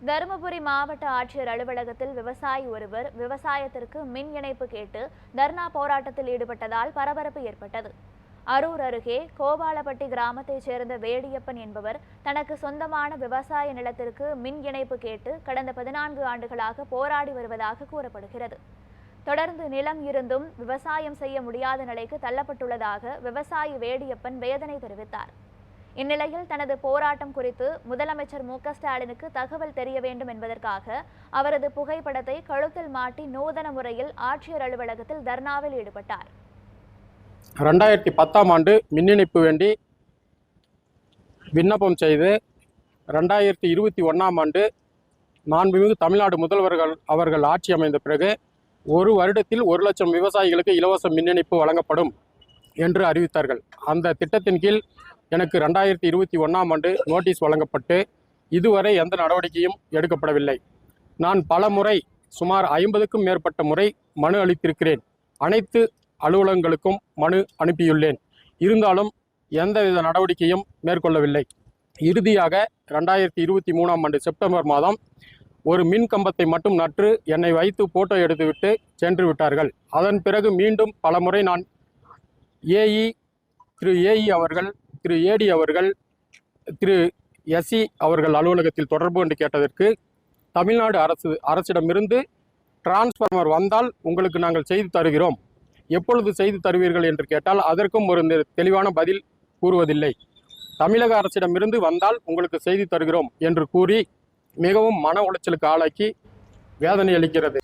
தருமபுரி மாவட்ட ஆட்சியர் அலுவலகத்தில் விவசாயி ஒருவர் விவசாயத்திற்கு மின் இணைப்பு கேட்டு தர்ணா போராட்டத்தில் ஈடுபட்டதால் பரபரப்பு ஏற்பட்டது. அரூர் அருகே கோபாலப்பட்டி கிராமத்தைச் சேர்ந்த வேடியப்பன் என்பவர் தனக்கு சொந்தமான விவசாய நிலத்திற்கு மின் இணைப்பு கேட்டு கடந்த பதினான்கு ஆண்டுகளாக போராடி வருவதாக கூறப்படுகிறது. தொடர்ந்து நிலம் இருந்தும் விவசாயம் செய்ய முடியாத நிலைக்கு தள்ளப்பட்டுள்ளதாக விவசாயி வேடியப்பன் வேதனை தெரிவித்தார். இந்நிலையில் தனது போராட்டம் குறித்து முதலமைச்சர் மு ஸ்டாலினுக்கு தகவல் தெரிய வேண்டும் என்பதற்காக அவரது புகைப்படத்தை கழுத்தில் மாட்டி நூதன முறையில் ஆட்சியர் அலுவலகத்தில் தர்ணாவில் ஈடுபட்டார். ரெண்டாயிரத்தி பத்தாம் ஆண்டு மின்னிணைப்பு வேண்டி விண்ணப்பம் செய்து ரெண்டாயிரத்தி இருபத்தி ஒன்றாம் ஆண்டு மாண்புமிகு தமிழ்நாடு முதல்வர்கள் அவர்கள் ஆட்சி அமைந்த பிறகு ஒரு வருடத்தில் ஒரு லட்சம் விவசாயிகளுக்கு இலவச மின்னிணைப்பு வழங்கப்படும் என்று அறிவித்தார்கள். அந்த திட்டத்தின் கீழ் எனக்கு ரெண்டாயிரத்தி இருபத்தி ஒன்றாம் ஆண்டு நோட்டீஸ் வழங்கப்பட்டு இதுவரை எந்த நடவடிக்கையும் எடுக்கப்படவில்லை. நான் பல முறை சுமார் ஐம்பதுக்கும் மேற்பட்ட முறை மனு அளித்திருக்கிறேன். அனைத்து அலுவலகங்களுக்கும் மனு அனுப்பியுள்ளேன். இருந்தாலும் எந்தவித நடவடிக்கையும் மேற்கொள்ளவில்லை. இறுதியாக ரெண்டாயிரத்தி இருபத்தி மூணாம் ஆண்டு செப்டம்பர் மாதம் ஒரு மின் கம்பத்தை மட்டும் நற்று என்னை வைத்து போட்டோ எடுத்துவிட்டு சென்று விட்டார்கள். அதன் பிறகு மீண்டும் பலமுறை நான் ஏஇ திரு ஏஇ அவர்கள் திரு ஏடி அவர்கள் திரு எஸ்இ அவர்கள் அலுவலகத்தில் தொடர்பு என்று கேட்டதற்கு தமிழ்நாடு அரசு அரசிடமிருந்து டிரான்ஸ்ஃபார்மர் வந்தால் உங்களுக்கு நாங்கள் செய்து தருகிறோம். எப்பொழுது செய்து தருவீர்கள் என்று கேட்டால் அதற்கும் ஒரு தெளிவான பதில் கூறுவதில்லை. தமிழக அரசிடமிருந்து வந்தால் உங்களுக்கு செய்து தருகிறோம் என்று கூறி மிகவும் மன உளைச்சலுக்கு ஆளாக்கி வேதனை அளிக்கிறது.